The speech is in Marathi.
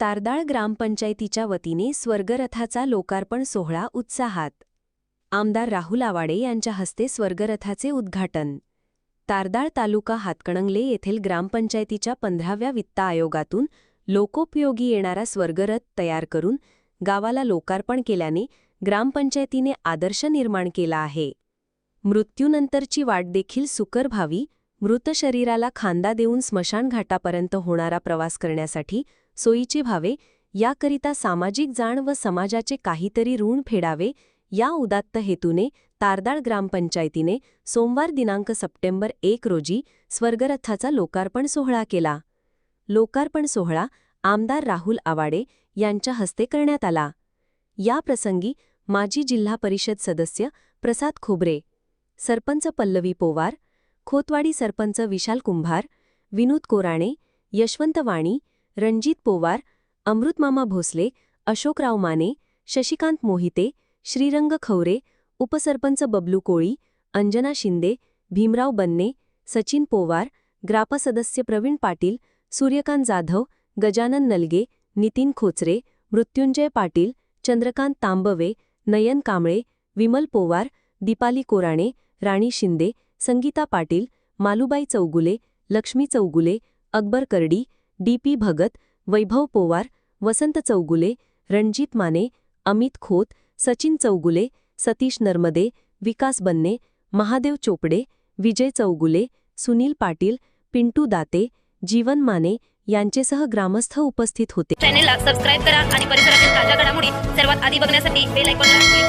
तारदाळ ग्रामपंचायतीच्या वतीने स्वर्गरथाचा लोकार्पण सोहळा उत्साहात. आमदार राहुल आवाडे यांच्या हस्ते स्वर्गरथाचे उद्घाटन. तारदाळ तालुका हातकणंगले येथील ग्रामपंचायतीच्या पंधराव्या वित्त आयोगातून लोकोपयोगी येणारा स्वर्गरथ तयार करून गावाला लोकार्पण केल्याने ग्रामपंचायतीने आदर्श निर्माण केला आहे. मृत्यूनंतरची वाट देखील सुकर व्हावी मृत शरीराला खांदा देऊन स्मशानघाटापर्यंत होणारा प्रवास करण्यासाठी सोयीचे व्हावे याकरिता सामाजिक जाण व समाजाचे काहीतरी ऋण फेडावे या उदात्त हेतूने तारदाळ ग्रामपंचायतीने सोमवार दिनांक सप्टेंबर एक रोजी स्वर्गरथाचा लोकार्पण सोहळा केला. लोकार्पण सोहळा आमदार राहुल आवाडे यांच्या हस्ते करण्यात आला. या प्रसंगी माजी जिल्हा परिषद सदस्य प्रसाद खोबरे सरपंच पल्लवी पोवार खोतवाडी सरपंच विशाल कुंभार विनोद कोराणे यशवंत वाणी रणजित पोवार अमृतमामा भोसले अशोकराव माने शशिकांत मोहिते श्रीरंग खवरे उपसरपंच बबलू कोळी अंजना शिंदे भीमराव बन्ने सचिन पोवार ग्रापसदस्य प्रवीण पाटील सूर्यकांत जाधव गजानन नलगे नितीन खोचरे मृत्युंजय पाटील चंद्रकांत तांबवे नयन कांबळे विमल पोवार दीपाली कोराणे राणी शिंदे संगीता पाटील मालुबाई चौगुले लक्ष्मी चौगुले अकबर करडी डी पी भगत वैभव पोवार वसंत चौगुले रणजित माने अमित खोत सचिन चौगुले सतीश नर्मदे विकास बन्ने महादेव चोपडे विजय चौगुले सुनील पाटील पिंटू दाते जीवन माने यांचेसह ग्रामस्थ उपस्थित होते. चॅनेलला सबस्क्राईब करा आणि परिसरातील ताज्या घडामोडी सर्वात आधी बघण्यासाठी बेल आयकॉनला